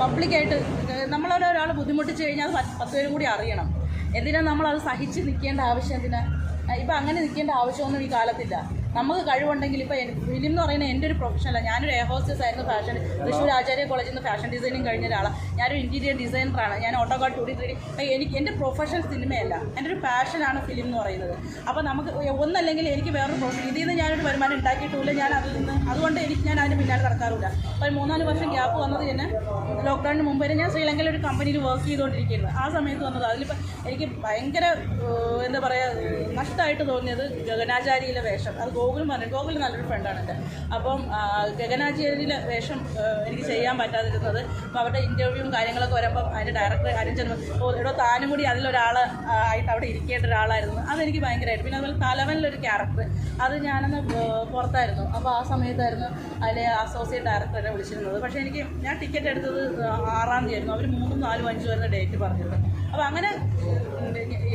പബ്ലിക്കായിട്ട് നമ്മളൊരാൾ ബുദ്ധിമുട്ടിച്ച് കഴിഞ്ഞാൽ അത് പത്ത് പേരും കൂടി അറിയണം. എന്തിനാ നമ്മളത് സഹിച്ച് നിൽക്കേണ്ട ആവശ്യം എന്തിനാ? ഇപ്പം അങ്ങനെ നിൽക്കേണ്ട ആവശ്യമൊന്നും ഈ കാലത്തില്ല. നമുക്ക് കഴിവുണ്ടെങ്കിൽ ഇപ്പോൾ ഫിലിം എന്ന് പറയുന്നത് എന്റെ ഒരു പ്രൊഫഷനല്ല ഞാനൊരു എയർ ഹോസ്റ്റസ് ആയിരുന്നു ഫാഷൻ തൃശ്ശൂർ ആചാര്യ കോളേജിൽ നിന്ന് ഫാഷൻ ഡിസൈനിങ് കഴിഞ്ഞ ഒരാളാണ് ഞാനൊരു ഇന്റീരിയർ ഡിസൈനറാണ് ഞാൻ ഓട്ടോകാർഡ് ടു ഡി ത്രീ എനിക്ക് എന്റെ പ്രൊഫഷൻ സിനിമയല്ല എന്റെ ഒരു പാഷനാണ് ഫിലിം എന്ന് പറയുന്നത്. അപ്പോൾ നമുക്ക് ഒന്നല്ലെങ്കിൽ എനിക്ക് വേറൊരു പ്രൊഫഷൻ ഇതിൽ നിന്ന് ഞാനൊരു വരുമാനം ഉണ്ടാക്കിയിട്ടില്ല. ഞാൻ അതിൽ നിന്ന് അതുകൊണ്ട് എനിക്ക് ഞാൻ അതിന് പിന്നാലെ നടക്കാറില്ല അപ്പോൾ മൂന്നാൽ വർഷം ഗ്യാപ്പ് വന്നത് തന്നെ ലോക്ക്ഡൗണിന് മുമ്പ് വരെ ഞാൻ ശ്രീലങ്കയിൽ ഒരു കമ്പനിയിൽ വർക്ക് ചെയ്തുകൊണ്ടിരിക്കുന്നത് ആ സമയത്ത് വന്നത്. അതിലിപ്പോൾ എനിക്ക് ഭയങ്കര എന്താ പറയുക നഷ്ടമായിട്ട് തോന്നിയത് ഗഗനാചാരിയിലെ വേഷം. അത് ഗോകുൽ പറഞ്ഞു ഗോകുൽ നല്ലൊരു ഫ്രണ്ടാണ് എന്റെ. അപ്പം ആ, വേഷം എനിക്ക് ചെയ്യാൻ പറ്റാതിരുന്നത്. അപ്പോൾ അവരുടെ ഇന്റർവ്യൂവും കാര്യങ്ങളൊക്കെ വരുമ്പം അതിന്റെ ഡയറക്ടർ അരിഞ്ചൻ ഇവിടെ താനും കൂടി അതിലൊരാൾ ആയിട്ട് അവിടെ ഇരിക്കേണ്ട ഒരാളായിരുന്നു. അതെനിക്ക് ഭയങ്കരമായിട്ട്. പിന്നെ അതുപോലെ തലവനിലൊരു ക്യാരക്ടർ അത് ഞാനന്ന് പുറത്തായിരുന്നു. അപ്പോൾ ആ സമയത്തായിരുന്നു അതിലെ അസോസിയേറ്റ് ഡയറക്ടറെ വിളിച്ചിരുന്നത്. പക്ഷേ എനിക്ക് ഞാൻ ടിക്കറ്റ് എടുത്തത് ആറാം തീയതി ആയിരുന്നു അവർ മൂന്നും നാലും അഞ്ചും വരുന്ന ഡേറ്റ് പറഞ്ഞിരുന്നു അപ്പോൾ അങ്ങനെ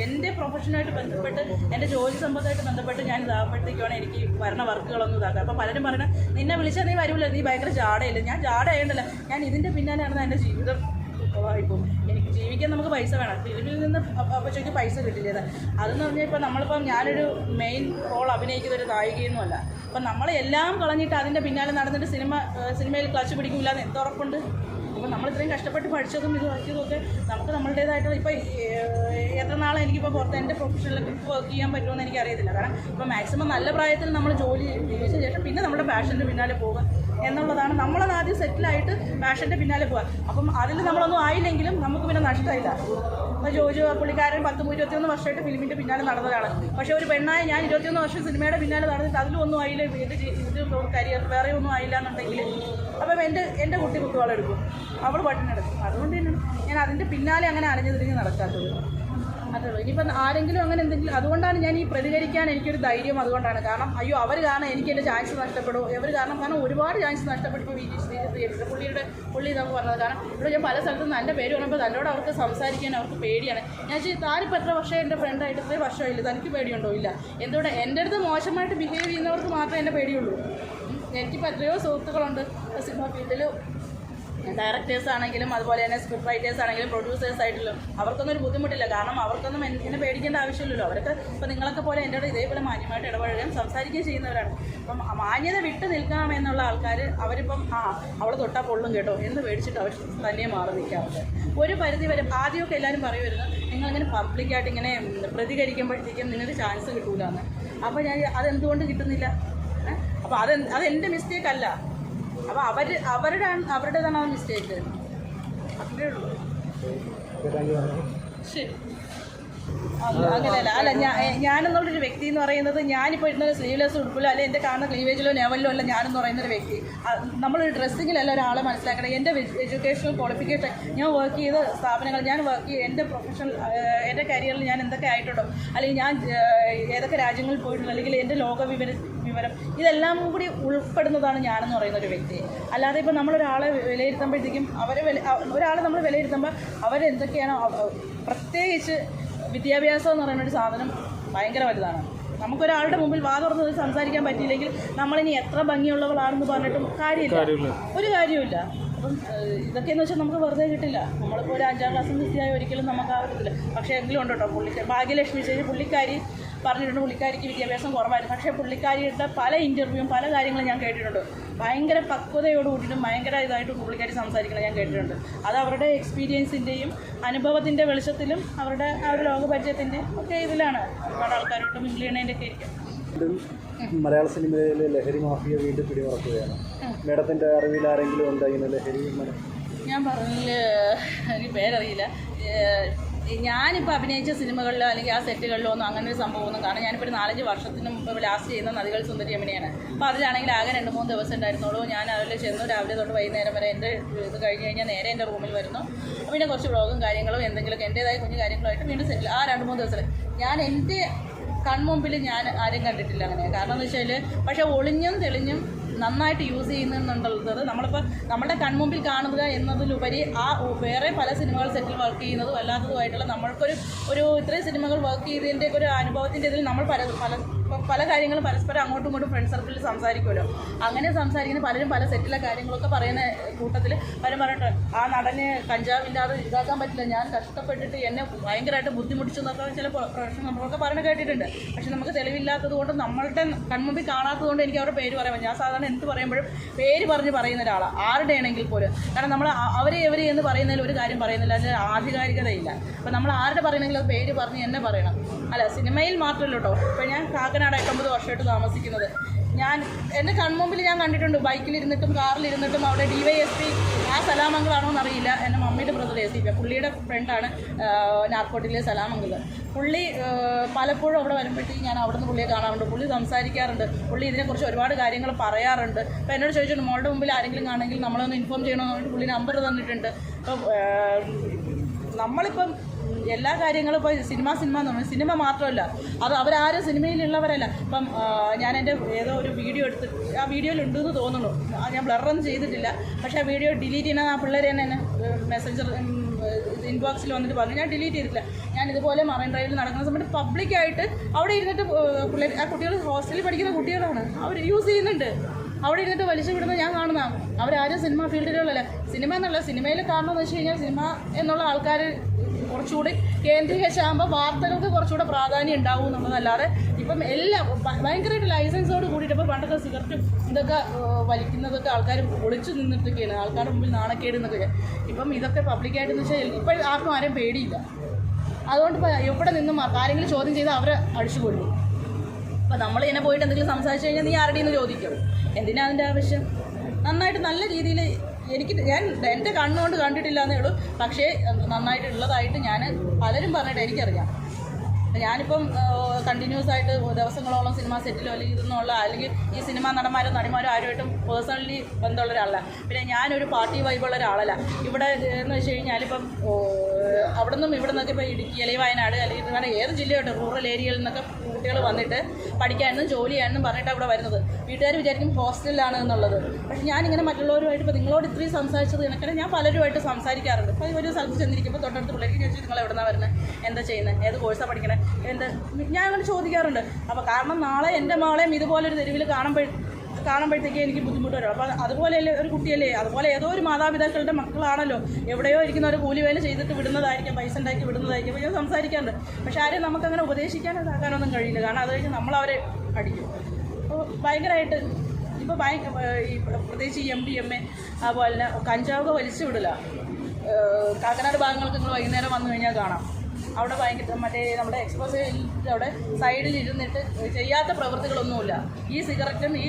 എന്റെ പ്രൊഫഷനുമായിട്ട് ബന്ധപ്പെട്ട് എന്റെ ജോലി സംബന്ധമായിട്ട് ബന്ധപ്പെട്ട് ഞാൻ ഇതാകുമ്പോഴത്തേക്കാണ് എനിക്ക് വരണ വർക്കുകളൊന്നും ഇതാക്കുക അപ്പോൾ പലരും പറയണ നിന്നെ വിളിച്ചാൽ നീ വരൂല നീ ഭയങ്കര ജാടയില്ല? ഞാൻ ജാട ചെയ്യണ്ടല്ല ഞാൻ ഇതിന്റെ പിന്നാലെയാണ് എന്റെ ജീവിതം ഇപ്പം എനിക്ക് ജീവിക്കാൻ നമുക്ക് പൈസ വേണം. ഫിലിമിൽ നിന്ന് ചോദിക്കും പൈസ കിട്ടില്ലേ അതെന്ന് പറഞ്ഞാൽ ഇപ്പോൾ നമ്മളിപ്പം ഞാനൊരു മെയിൻ റോൾ അഭിനയിക്കുന്ന ഒരു നായികയൊന്നുമല്ല. അപ്പം നമ്മളെല്ലാം കളഞ്ഞിട്ട് അതിന്റെ പിന്നാലെ നടന്നിട്ട് സിനിമ സിനിമയിൽ ക്ലച്ച് പിടിക്കില്ല എന്ന് എന്ത് ഉറപ്പുണ്ട്? അപ്പോൾ നമ്മൾ ഇത്രയും കഷ്ടപ്പെട്ട് പഠിച്ചതും ഇത് ആക്കിയതും ഒക്കെ നമുക്ക് നമ്മളുടേതായിട്ടുള്ള ഇപ്പോൾ എത്ര നാളെ എനിക്കിപ്പോൾ പുറത്ത് എന്റെ പ്രൊഫഷനിലൊക്കെ വർക്ക് ചെയ്യാൻ പറ്റുമെന്ന് എനിക്കറിയത്തില്ല. കാരണം ഇപ്പോൾ മാക്സിമം നല്ല പ്രായത്തിൽ നമ്മൾ ജോലി ജീവിച്ച ശേഷം പിന്നെ നമ്മുടെ പാഷന്റെ പിന്നാലെ പോകുക എന്നുള്ളതാണ് നമ്മളത് ആദ്യം സെറ്റിലായിട്ട് ഫാഷന്റെ പിന്നാലെ പോവുക. അപ്പം അതിൽ നമ്മളൊന്നും ആയില്ലെങ്കിലും നമുക്ക് പിന്നെ നഷ്ടമില്ല. അപ്പോൾ ജോജു പുള്ളിക്കാരൻ പത്ത് ഇരുപത്തിയൊന്ന് വർഷമായിട്ട് ഫിലിമിന്റെ പിന്നാലെ നടന്നതാണ്. പക്ഷേ ഒരു പെണ്ണായ ഞാൻ ഇരുപത്തിയൊന്ന് വർഷം സിനിമയുടെ പിന്നാലെ നടന്നിട്ട് അതിലും ഒന്നും ആയില്ല എന്റെ ഇത് കരിയർ വേറെ ഒന്നും ആയില്ല എന്നുണ്ടെങ്കിൽ അപ്പം എന്റെ എന്റെ കുട്ടി കുത്തുവാളെടുക്കും. അവൾ പട്ടിനെടുക്കും അതുകൊണ്ട് തന്നെ ഞാൻ അതിന്റെ പിന്നാലെ അങ്ങനെ അലഞ്ഞു തിരിഞ്ഞ് നടക്കാത്തത്. അതേ ഇനിയിപ്പം ആരെങ്കിലും അങ്ങനെ എന്തെങ്കിലും അതുകൊണ്ടാണ് ഞാൻ ഈ പ്രതികരിക്കാൻ എനിക്കൊരു ധൈര്യം അതുകൊണ്ടാണ്. കാരണം അയ്യോ അവർ കാരണം എനിക്ക് എന്റെ ചാൻസ് നഷ്ടപ്പെടും. ഇവർ കാരണം കാരണം ഒരുപാട് ചാൻസ് നഷ്ടപ്പെട്ടു ഇപ്പോൾ വി ജി ശ്രീജിത്ത് പുള്ളിയുടെ പുള്ളി ഇതൊക്കെ പറഞ്ഞത്. കാരണം ഇവിടെ ഞാൻ പല സ്ഥലത്തും നല്ല പേര് പറയുമ്പോൾ തന്നോട് അവർക്ക് സംസാരിക്കാൻ അവർക്ക് പേടിയാണ്. ഞാൻ ചോദിച്ചു താനിപ്പോൾ എത്ര വർഷം എന്റെ ഫ്രണ്ടായിട്ട് ഇത്രയും വർഷമില്ല തനിക്ക് പേടിയുണ്ടോ? ഇല്ല. എന്തുകൊണ്ട്? എന്റെ അടുത്ത് മോശമായിട്ട് ബിഹേവ് ചെയ്യുന്നവർക്ക് മാത്രമേ എന്റെ പേടിയുള്ളൂ. എനിക്കിപ്പോൾ എത്രയോ സുഹൃത്തുക്കളുണ്ട്. സിനിമ ഫീൽഡിൽ ഡയറക്ടേഴ്സ് ആണെങ്കിലും അതുപോലെ തന്നെ സ്ക്രിപ്റ്റ് റൈറ്റേഴ്സ് ആണെങ്കിലും പ്രൊഡ്യൂസേഴ്സ് ആയിട്ടുള്ള അവർക്കൊന്നും ഒരു ബുദ്ധിമുട്ടില്ല. കാരണം അവർക്കൊന്നും എന്നെ പേടിക്കേണ്ട ആവശ്യമില്ലല്ലോ. അവർക്ക് ഇപ്പോൾ നിങ്ങളൊക്കെ പോലെ എന്റെ ഇതേപോലെ മാന്യമായിട്ട് ഇടപഴകുകയും സംസാരിക്കുകയും ചെയ്യുന്നവരാണ്. അപ്പം മാന്യത വിട്ട് നിൽക്കാമെന്നുള്ള ആൾക്കാർ അവരിപ്പം ആ അവളെ തൊട്ടാൽ പൊള്ളും കേട്ടോ. എന്ന് പേടിച്ചിട്ട് അവർ തന്നെ മാറി നിൽക്കാറുണ്ട്. ഒരു പരിധി വരെ ആദ്യമൊക്കെ എല്ലാവരും പറയുമായിരുന്നു നിങ്ങളിങ്ങനെ പബ്ലിക്കായിട്ട് ഇങ്ങനെ പ്രതികരിക്കുമ്പോഴത്തേക്കും നിങ്ങൾക്ക് ചാൻസ് കിട്ടൂലെന്ന്. അപ്പോൾ ഞാൻ അതെന്തുകൊണ്ട് കിട്ടുന്നില്ല? അപ്പോൾ അത് അതെന്റെ മിസ്റ്റേക്ക് അല്ല. അപ്പോൾ അവർ അവരുടെ അവരുടേതാണ് ആ മിസ്റ്റേക്ക് ഉള്ളൂ. ശരി. അല്ല, അങ്ങനെയല്ല. അല്ല ഞാൻ ഞാനെന്നുള്ളൊരു വ്യക്തി എന്ന് പറയുന്നത് ഞാനിപ്പോൾ ഇടുന്ന സ്ലീവ്ലെസ് ഉടുപ്പിലോ അല്ലെങ്കിൽ എന്റെ കാണുന്ന ക്ലീവേജിലോ ലെവലിലോ അല്ല ഞാനെന്ന് പറയുന്ന ഒരു വ്യക്തി നമ്മളൊരു ഡ്രസ്സിങ്ങിലല്ല ഒരാളെ മനസ്സിലാക്കണം. എന്റെ എഡ്യൂക്കേഷണൽ ക്വാളിഫിക്കേഷൻ ഞാൻ വർക്ക് ചെയ്ത സ്ഥാപനങ്ങൾ ഞാൻ വർക്ക് ചെയ്ത് എന്റെ പ്രൊഫഷണൽ എന്റെ കരിയറിൽ ഞാൻ എന്തൊക്കെ ആയിട്ടുണ്ടോ അല്ലെങ്കിൽ ഞാൻ ഏതൊക്കെ രാജ്യങ്ങളിൽ പോയിട്ടുണ്ടോ അല്ലെങ്കിൽ എന്റെ ലോക വിവര വിവരം ഇതെല്ലാം കൂടി ഉൾപ്പെടുന്നതാണ് ഞാനെന്ന് പറയുന്ന ഒരു വ്യക്തി. അല്ലാതെ ഇപ്പോൾ നമ്മളൊരാളെ വിലയിരുത്തുമ്പോഴത്തേക്കും അവരെ വില ഒരാളെ നമ്മൾ വിലയിരുത്തുമ്പോൾ അവരെന്തൊക്കെയാണോ അവ- പ്രത്യേകിച്ച് വിദ്യാഭ്യാസം എന്ന് പറയുന്ന ഒരു സാധനം ഭയങ്കര വലുതാണ്. നമുക്കൊരാളുടെ മുമ്പിൽ വാ തുറന്നത് സംസാരിക്കാൻ പറ്റിയില്ലെങ്കിൽ നമ്മളിനി എത്ര ഭംഗിയുള്ളവളാണെന്ന് പറഞ്ഞിട്ടും കാര്യമില്ല. ഒരു കാര്യമില്ല അപ്പം ഇതൊക്കെയെന്ന് വെച്ചാൽ നമുക്ക് വെറുതെ കിട്ടില്ല. നമ്മളിപ്പോൾ ഒരു അഞ്ചാം ക്ലാസ് മിസ്സിയായി ഒരിക്കലും നമുക്ക് ആവത്തില്ല. പക്ഷേ എങ്കിലും ഉണ്ട് കേട്ടോ പുള്ളിക്കാരി? ഭാഗ്യലക്ഷ്മി ചേച്ചി പുള്ളിക്കാരി പറഞ്ഞിട്ടുണ്ട് പുള്ളിക്കാരിക്ക് വിദ്യാഭ്യാസം കുറവായിരുന്നു. പക്ഷേ പുള്ളിക്കാരിയുടെ പല ഇന്റർവ്യൂവും പല കാര്യങ്ങളും ഞാൻ കേട്ടിട്ടുണ്ട്. ഭയങ്കര പക്വതയോട് കൂടിയിട്ടും ഭയങ്കര ഇതായിട്ട് പുള്ളിക്കാരി സംസാരിക്കുന്നത് ഞാൻ കേട്ടിട്ടുണ്ട്. അത് അവരുടെ എക്സ്പീരിയൻസിന്റെയും അനുഭവത്തിന്റെ വെളിച്ചത്തിലും അവരുടെ ആ ഒരു ലോകപരിചയത്തിന്റെയും ഒക്കെ ഇതിലാണ് ഒരുപാട് ആൾക്കാരോട്ട് മിങ്കിൾ ചെയ്യണതിന്റെ ഒക്കെ ഇരിക്കും മലയാള സിനിമയിലെ ലഹരി മാഫിയ വീണ്ടും പിടിമുറക്കുകയാണ്. മേഡത്തിന്റെ അറിവിൽ ആരെങ്കിലും ഉണ്ടോ ഇങ്ങനെ ലഹരി ഞാൻ പറഞ്ഞില്ല? എനിക്ക് പേരറിയില്ല. ഞാനിപ്പോൾ അഭിനയിച്ച സിനിമകളിലോ അല്ലെങ്കിൽ ആ സെറ്റുകളിലോ ഒന്നും അങ്ങനെ ഒരു സംഭവമൊന്നും കാരണം ഞാനിപ്പോൾ ഒരു നാലഞ്ച് വർഷത്തിന് മുമ്പ് ലാസ്റ്റ് ചെയ്യുന്ന നദികൾ സുന്ദരി അമ്മിനെയാണ് അപ്പോൾ അതിലാണെങ്കിൽ ആകെ രണ്ട് മൂന്ന് ദിവസം ഉണ്ടായിരുന്നുള്ളൂ. ഞാൻ അതിൽ ചെന്നു രാവിലെ തൊട്ട് വൈകുന്നേരം വരെ എന്റെ ഇത് കഴിഞ്ഞ് കഴിഞ്ഞാൽ നേരെ എന്റെ റൂമിൽ വരുന്നു. പിന്നെ കുറച്ച് വ്ളോഗും കാര്യങ്ങളും എന്തെങ്കിലുമൊക്കെ എന്റേതായ കുഞ്ഞു കാര്യങ്ങളായിട്ട് വീണ്ടും സെറ്റിൽ ആ രണ്ട് മൂന്ന് ദിവസം ഞാൻ എന്റെ കൺമുമ്പിൽ ഞാൻ ആരും കണ്ടിട്ടില്ല അങ്ങനെ കാരണം എന്ന് വെച്ചാൽ പക്ഷേ ഒളിഞ്ഞും തെളിഞ്ഞും നന്നായിട്ട് യൂസ് ചെയ്യുന്നുണ്ടുള്ളത് നമ്മളിപ്പോൾ നമ്മുടെ കൺമുമ്പിൽ കാണുക എന്നതിലുപരി ആ വേറെ പല സിനിമകൾ സെറ്റിൽ വർക്ക് ചെയ്യുന്നതും അല്ലാത്തതുമായിട്ടുള്ള നമ്മൾക്കൊരു ഒരു ഇത്രയും സിനിമകൾ വർക്ക് ചെയ്തതിന്റെ ഒരു അനുഭവത്തിന്റെ ഇതിൽ നമ്മൾ പല പല ഇപ്പം പല കാര്യങ്ങളും പരസ്പരം അങ്ങോട്ടും ഇങ്ങോട്ടും ഫ്രണ്ട് സർക്കിളിൽ സംസാരിക്കുമല്ലോ. അങ്ങനെ സംസാരിക്കുന്ന പലരും പല സെറ്റിലെ കാര്യങ്ങളൊക്കെ പറയുന്ന കൂട്ടത്തിൽ പലരും പറഞ്ഞിട്ട് ആ നടന് കഞ്ചാവില്ലാതെ ഇതാക്കാൻ പറ്റില്ല. ഞാൻ കഷ്ടപ്പെട്ടിട്ട് എന്നെ ഭയങ്കരമായിട്ട് ബുദ്ധിമുട്ടിച്ചു എന്നൊക്കെ ചില പ്രൊഫഷൻ നമ്മളൊക്കെ പറഞ്ഞു കേട്ടിട്ടുണ്ട്. പക്ഷെ നമുക്ക് തെളിവില്ലാത്തത് കൊണ്ട് നമ്മളുടെ കൺമുമ്പിൽ കാണാത്തത് കൊണ്ട് എനിക്ക് അവരുടെ പേര് പറയാൻ ഞാൻ സാധാരണ എന്ത് പറയുമ്പോഴും പേര് പറഞ്ഞ് പറയുന്ന ഒരാളാണ് ആരുടെ ആണെങ്കിൽ പോലും. കാരണം നമ്മൾ അവരെ എവരെ എന്ന് പറയുന്നതിൽ ഒരു കാര്യം പറയുന്നില്ല. അതിൽ ആധികാരികതയില്ല. അപ്പം നമ്മൾ ആരുടെ പറയണമെങ്കിൽ അത് പേര് പറഞ്ഞ് എന്നെ പറയണം. അല്ല സിനിമയിൽ മാത്രമല്ല കേട്ടോ. ഇപ്പം ഞാൻ കാക്കനാട് എട്ടൊമ്പത് വർഷമായിട്ട് താമസിക്കുന്നത്. ഞാൻ എന്റെ കൺമുമ്പിൽ ഞാൻ കണ്ടിട്ടുണ്ട്. ബൈക്കിലിരുന്നിട്ടും കാറിലിരുന്നിട്ടും അവിടെ ഡി വൈ എസ് പി ആ സലാമംഗളാണോ എന്നറിയില്ല എന്റെ മമ്മിയുടെ ബ്രദർ എസ് പി പുള്ളിയുടെ ഫ്രണ്ടാണ് നാർക്കോട്ടിലെ സലാമംഗൽ പുള്ളി പലപ്പോഴും അവിടെ വരുമ്പോഴത്തേക്ക് ഞാൻ അവിടെ നിന്ന് പുള്ളിയെ കാണാറുണ്ട്. പുള്ളി സംസാരിക്കാറുണ്ട്. പുള്ളി ഇതിനെക്കുറിച്ച് ഒരുപാട് കാര്യങ്ങൾ പറയാറുണ്ട്. അപ്പോൾ എന്നോട് ചോദിച്ചിട്ടുണ്ട് മോളുടെ മുമ്പിൽ ആരെങ്കിലും കാണുമെങ്കിൽ നമ്മളൊന്ന് ഇൻഫോം ചെയ്യണമെന്ന് പറഞ്ഞിട്ട് പുള്ളി നമ്പർ തന്നിട്ടുണ്ട്. അപ്പോൾ നമ്മളിപ്പം എല്ലാ കാര്യങ്ങളും ഇപ്പോൾ സിനിമ സിനിമ എന്ന് സിനിമ മാത്രമല്ല. അത് അവരാരും സിനിമയിലുള്ളവരല്ല. ഇപ്പം ഞാൻ എന്റെ ഏതോ ഒരു വീഡിയോ എടുത്ത് ആ വീഡിയോയിൽ ഉണ്ടെന്ന് തോന്നുന്നു. ഞാൻ ബ്ലറൊന്നും ചെയ്തിട്ടില്ല. പക്ഷേ ആ വീഡിയോ ഡിലീറ്റ് ചെയ്യുന്ന ആ പിള്ളേർ തന്നെ എന്നെ മെസ്സഞ്ചർ ഇൻബോക്സിൽ വന്നിട്ട് പറഞ്ഞു. ഞാൻ ഡിലീറ്റ് ചെയ്തിട്ടില്ല. ഞാൻ ഇതുപോലെ മറൈൻ ഡ്രൈവിൽ നടക്കുന്ന സമയത്ത് പബ്ലിക്കായിട്ട് അവിടെ ഇരുന്നിട്ട് പിള്ളേർ ആ കുട്ടികൾ ഹോസ്റ്റലിൽ പഠിക്കുന്ന കുട്ടികളാണ്. അവർ യൂസ് ചെയ്യുന്നുണ്ട്. അവിടെ ഇരുന്നിട്ട് വലിച്ചു വിടുന്നത് ഞാൻ കാണുന്നതാണ്. അവരാരും സിനിമ ഫീൽഡിലുള്ളല്ല സിനിമ എന്നുള്ള സിനിമയിൽ കാരണം എന്ന് വെച്ച് കഴിഞ്ഞാൽ സിനിമ എന്നുള്ള ആൾക്കാർ കുറച്ചുകൂടി കേന്ദ്രീകരിച്ചാകുമ്പോൾ വാർത്തകൾക്ക് കുറച്ചുകൂടെ പ്രാധാന്യം ഉണ്ടാവും എന്നുള്ളതല്ലാതെ ഇപ്പം എല്ലാം ഭയങ്കരമായിട്ട് ലൈസൻസോട് കൂടിയിട്ട് ഇപ്പോൾ പണ്ടൊക്കെ സിഗരറ്റും ഇതൊക്കെ വലിക്കുന്നതൊക്കെ ആൾക്കാർ ഒളിച്ചു നിന്നിട്ടൊക്കെയാണ് ആൾക്കാരുടെ മുമ്പിൽ നാണക്കേട് എന്നൊക്കെ ഇപ്പം ഇതൊക്കെ പബ്ലിക്കായിട്ടെന്ന് വെച്ചാൽ ഇപ്പം ആർക്കും ആരെയും പേടിയില്ല. അതുകൊണ്ട് ഇപ്പോൾ എവിടെ നിന്നും ആരെങ്കിലും ചോദ്യം ചെയ്താൽ അവരെ അടിച്ചു കൊടുക്കും അപ്പം നമ്മൾ ഇങ്ങനെ പോയിട്ട് എന്തെങ്കിലും സംസാരിച്ചു കഴിഞ്ഞാൽ നീ ആരുടെയെന്ന് ചോദിക്കും. എന്തിനാ അതിന്റെ ആവശ്യം? നന്നായിട്ട് നല്ല രീതിയിൽ എനിക്ക് ഞാൻ എന്റെ കണ്ണുകൊണ്ട് കണ്ടിട്ടില്ല എന്നേ ഉള്ളൂ. പക്ഷേ നന്നായിട്ടുള്ളതായിട്ട് ഞാൻ പലരും പറഞ്ഞിട്ട് എനിക്കറിയാം. ഞാനിപ്പം കണ്ടിന്യൂസ് ആയിട്ട് ദിവസങ്ങളോളം സിനിമ സെറ്റിലോ അല്ലെങ്കിൽ ഇതൊന്നുള്ള അല്ലെങ്കിൽ ഈ സിനിമാ നടന്മാരോ നടിമാരോ ആരുമായിട്ടും പേഴ്സണലി ബന്ധമുള്ള ഒരാളല്ല. പിന്നെ ഞാനൊരു പാർട്ടി വൈബുള്ള ഒരാളല്ല. ഇവിടെ എന്ന് വെച്ച് കഴിഞ്ഞാൽ ഇപ്പം അവിടെ നിന്നും ഇവിടെ നിന്നൊക്കെ ഇപ്പോൾ ഇടുക്കി അല്ലെങ്കിൽ വയനാട് അല്ലെങ്കിൽ വേറെ ഏത് ജില്ലയോട്ട് റൂറൽ ഏരിയയിൽ നിന്നൊക്കെ കുട്ടികൾ വന്നിട്ട് പഠിക്കാനും ജോലി ചെയ്യാനും പറഞ്ഞിട്ട് അവിടെ വരുന്നത്. വീട്ടുകാർ വിചാരിക്കും ഹോസ്റ്റലിലാണ് എന്നുള്ളത്. പക്ഷേ ഞാനിങ്ങനെ മറ്റുള്ളവരുമായിട്ട് ഇപ്പോൾ നിങ്ങളോട് ഇത്രയും സംസാരിച്ചത് കണക്കിന് ഞാൻ പലരുമായിട്ട് സംസാരിക്കാറുണ്ട്. അപ്പോൾ ഒരു സ്ഥലത്ത് ചെന്നിരിക്കുമ്പോൾ തൊട്ടടുത്ത് പിള്ളേർക്ക് ചോദിച്ചു നിങ്ങൾ എവിടെ നിന്നാണ് വരുന്നത് എന്താ ചെയ്യുന്നത് ഏത് കോഴ്സാണ് പഠിക്കണത് എന്താ? ഞാൻ അങ്ങനെ ചോദിക്കാറുണ്ട്. അപ്പോൾ കാരണം നാളെ എന്റെ മകളെയും ഇതുപോലൊരു തെരുവിൽ കാണുമ്പോൾ കാണുമ്പോഴത്തേക്ക് എനിക്ക് ബുദ്ധിമുട്ട് വരും. അപ്പോൾ അതുപോലെയല്ലേ ഒരു കുട്ടിയല്ലേ? അതുപോലെ ഏതോ ഒരു മാതാപിതാക്കളുടെ മക്കളാണല്ലോ. എവിടെയോ ഇരിക്കുന്ന ഒരു കൂലി വേല ചെയ്തിട്ട് വിടുന്നതായിരിക്കും പൈസ ഉണ്ടാക്കി വിടുന്നതായിരിക്കും. ഞാൻ സംസാരിക്കാറുണ്ട്. പക്ഷെ ആരെയും നമുക്കങ്ങനെ ഉപദേശിക്കാനോ ഇതാക്കാനൊന്നും കഴിയില്ല. കാരണം അത് കഴിഞ്ഞ് നമ്മളവരെ പഠിക്കും. അപ്പോൾ ഭയങ്കരമായിട്ട് ഇപ്പോൾ ഭയ ഈ പ്രത്യേകിച്ച് എം ഡി എം എ അതുപോലെ തന്നെ കഞ്ചാവ് വലിച്ചു വിടില്ല. കാക്കനാട് ഭാഗങ്ങൾക്ക് നിങ്ങൾ വൈകുന്നേരം വന്നു കഴിഞ്ഞാൽ കാണാം. അവിടെ ഭയങ്കര മറ്റേ നമ്മുടെ എക്സ്പോസ് അവിടെ സൈഡിൽ ഇരുന്നിട്ട് ചെയ്യാത്ത പ്രവൃത്തികളൊന്നുമില്ല. ഈ സിഗരറ്റും ഈ